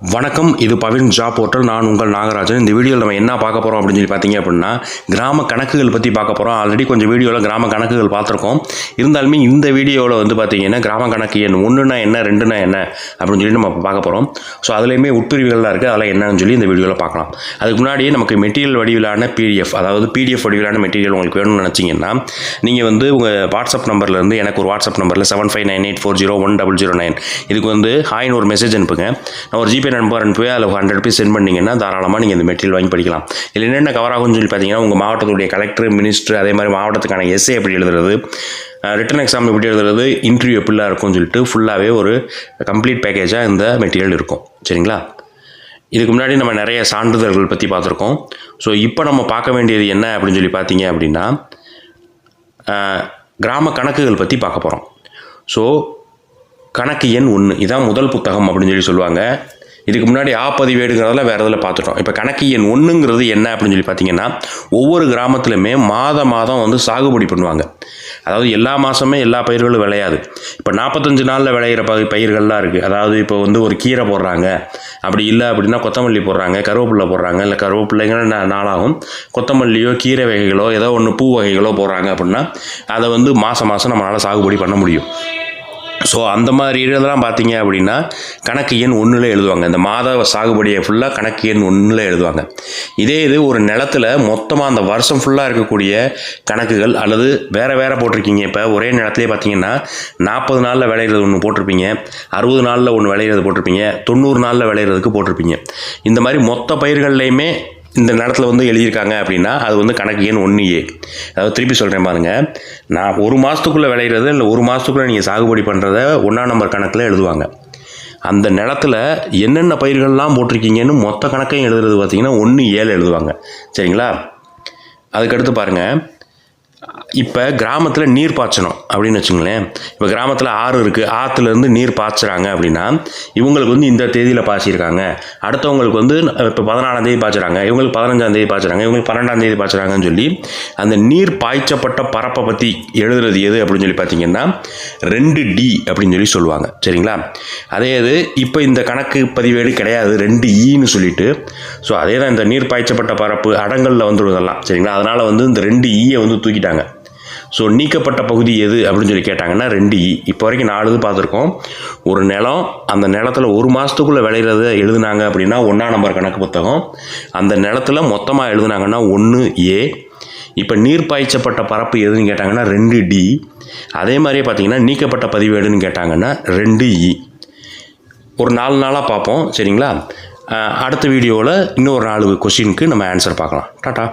வணக்கம் இது Bhavin job portal. நான் உங்கள் நாகராஜன். இந்த வீடியோவில் நம்ம என்ன பார்க்க போகிறோம் அப்படின்னு சொல்லி பார்த்தீங்க அப்படின்னா கிராம கணக்குகள் பற்றி பார்க்க போகிறோம் ஆல்ரெடி கொஞ்சம் வீடியோவில் கிராம கணக்குகள் பார்த்துருக்கோம். இருந்தாலுமே இந்த வீடியோவில் வந்து பார்த்தீங்கன்னா கிராம கணக்கு எண் ஒன்றுனா என்ன ரெண்டுனா என்ன அப்படின்னு சொல்லி நம்ம பார்க்க போகிறோம் ஸோ அதுலேயுமே உட்பிரிவுகள்லாம் இருக்குது அதெல்லாம் என்னன்னு சொல்லி இந்த வீடியோவில் பார்க்கலாம். அதுக்கு முன்னாடியே நமக்கு மெட்டீரியல் வடிவிலான பிடிஎஃப் அதாவது பிடிஎஃப் வடிவிலான மெட்டீரியல் உங்களுக்கு வேணும்னு நினச்சிங்கன்னா நீங்கள் வந்து உங்கள் வாட்ஸ்அப் நம்பர்லேருந்து எனக்கு ஒரு வாட்ஸ்அப் நம்பரில் seven five nine eight four zero one double zero nine இதுக்கு வந்து ஹாய்னு ஒரு மெசேஜ் அனுப்புங்க. நான் ஒரு ஜிபே நம்பர் அனுப்பி அதில் ஹண்ட்ரட் ருபீஸ் சென்ட் பண்ணிங்கன்னா தாராளமாக நீங்கள் இந்த மெட்டீரியல் வாங்கி படிக்கலாம். இதில் என்னென்ன கவர் ஆகும்னு சொல்லி பார்த்தீங்கன்னா உங்கள் மாவட்டத்துடைய கலெக்டர் மினிஸ்டர் அதே மாதிரி மாவட்டத்துக்கான எஸ்ஏ எப்படி எழுதுறது ரிட்டன் எக்ஸாம் எப்படி எழுதுறது இன்டர்வியூ எப்படிலாம் இருக்கும்னு சொல்லிட்டு ஃபுல்லாகவே ஒரு கம்ப்ளீட் பேக்கேஜாக இந்த மெட்டீரியல் இருக்கும். சரிங்களா? இதுக்கு முன்னாடி நம்ம நிறைய சான்றிதழ்கள் பற்றி பார்த்துருக்கோம். ஸோ இப்போ நம்ம பார்க்க வேண்டியது என்ன அப்படின்னு சொல்லி பார்த்தீங்க அப்படின்னா கிராம கணக்குகள் பற்றி பார்க்க போகிறோம் ஸோ கணக்கு எண் ஒன்று இதான் முதல் புத்தகம் அப்படின்னு சொல்லி சொல்லுவாங்க. இதுக்கு முன்னாடி ஆ பதிவேடுங்கிறதெல்லாம் வேறு இதில் பார்த்துட்டோம். இப்போ கணக்கு எண் ஒன்றுங்கிறது என்ன அப்படின்னு சொல்லி பார்த்தீங்கன்னா ஒவ்வொரு கிராமத்துலையுமே மாத மாதம் வந்து சாகுபடி பண்ணுவாங்க. அதாவது எல்லா மாதமே எல்லா பயிர்களும் விளையாது. இப்போ நாற்பத்தஞ்சு நாளில் விளையிற ப பயிர்கள்லாம் இருக்குது அதாவது இப்போ வந்து ஒரு கீரை போடுறாங்க. அப்படி இல்லை அப்படின்னா கொத்தமல்லி போடுறாங்க கருவேப்பிலை போடுறாங்க. இல்லை கருவேப்பிள்ளைங்கிற நாளாகும். கொத்தமல்லியோ கீரை வகைகளோ ஏதோ ஒன்று பூ வகைகளோ போடுறாங்க அப்படின்னா அதை வந்து மாதம் மாதம் நம்மளால் சாகுபடி பண்ண முடியும். ஸோ அந்த மாதிரி இதெல்லாம் பார்த்தீங்க அப்படின்னா கணக்கு எண் ஒன்றில் எழுதுவாங்க. இந்த மாத சாகுபடியை ஃபுல்லாக கணக்கு எண் ஒன்றில் எழுதுவாங்க. இதே இது ஒரு நிலத்துல மொத்தமாக அந்த வருஷம் ஃபுல்லாக இருக்கக்கூடிய கணக்குகள் அல்லது வேறு வேறு போட்டிருக்கீங்க. இப்போ ஒரே நிலத்திலே பார்த்தீங்கன்னா நாற்பது நாளில் விளையிறது ஒன்று போட்டிருப்பீங்க. அறுபது நாளில் ஒன்று விளையிறது போட்டிருப்பீங்க. தொண்ணூறு நாளில் விளையிறதுக்கு போட்டிருப்பீங்க. இந்த மாதிரி மொத்த பயிர்கள்லையுமே இந்த நேரத்தில் வந்து எழுதியிருக்காங்க அப்படின்னா அது வந்து கணக்கு ஏன் ஒன்று ஏ. அதாவது திருப்பி சொல்கிறேன் பாருங்க. நான் ஒரு மாதத்துக்குள்ளே விளையிறது இல்லை ஒரு மாதத்துக்குள்ளே நீங்கள் சாகுபடி பண்ணுறத ஒன்றாம் நம்பர் கணக்கில் எழுதுவாங்க. அந்த நிலத்துல என்னென்ன பயிர்கள்லாம் போட்டிருக்கீங்கன்னு மொத்த கணக்கையும் எழுதுறது பார்த்தீங்கன்னா ஒன்று ஏழு எழுதுவாங்க. சரிங்களா? அதுக்கடுத்து பாருங்கள் இப்போ கிராமத்தில் நீர் பாய்ச்சணும் அப்படின்னு வச்சுங்களேன். இப்போ கிராமத்தில் ஆறு இருக்குது ஆற்றுலேருந்து நீர் பாய்ச்சுறாங்க அப்படின்னா இவங்களுக்கு வந்து இந்த தேதியில் பாய்ச்சிருக்காங்க. அடுத்தவங்களுக்கு வந்து இப்போ பதினாலாம் தேதி பாய்ச்சுறாங்க. இவங்களுக்கு பதினஞ்சாம் தேதி பாய்ச்சுறாங்க. இவங்களுக்கு பன்னெண்டாம் தேதி பாய்ச்சுறாங்கன்னு சொல்லி அந்த நீர் பாய்ச்சப்பட்ட பரப்பை பற்றி எழுதுறது எது அப்படின்னு சொல்லி பார்த்தீங்கன்னா ரெண்டு டி அப்படின்னு சொல்லி சொல்லுவாங்க. சரிங்களா? அதே இது இப்போ இந்த கணக்கு பதிவேடு கிடையாது. ரெண்டு ஈன்னு சொல்லிட்டு ஸோ அதே தான் இந்த நீர் பாய்ச்சப்பட்ட பரப்பு அடங்கலில் வந்துடும் இதெல்லாம் சரிங்களா? அதனால் வந்து இந்த ரெண்டு ஈயை வந்து தூக்கிட்டாங்க. ஸோ நீக்கப்பட்ட பகுதி எது அப்படின்னு சொல்லி கேட்டாங்கன்னா ரெண்டு இ. இப்போ வரைக்கும் நாலு இது பார்த்துருக்கோம். ஒரு நிலம் அந்த நிலத்துல ஒரு மாதத்துக்குள்ளே விளையிறத எழுதுனாங்க அப்படின்னா ஒன்றாம் நம்பர் கணக்கு புத்தகம். அந்த நிலத்துல மொத்தமாக எழுதுனாங்கன்னா ஒன்று ஏ. இப்போ நீர் பாய்ச்சப்பட்ட பரப்பு எதுன்னு கேட்டாங்கன்னா ரெண்டு டி. அதே மாதிரியே பார்த்தீங்கன்னா நீக்கப்பட்ட பதிவேடுன்னு கேட்டாங்கன்னா ரெண்டு இ. ஒரு நாலு நாளாக பார்ப்போம் சரிங்களா? அடுத்த வீடியோவில் இன்னொரு நாலு கொஷினுக்கு நம்ம ஆன்சர் பார்க்கலாம். டாட்டா.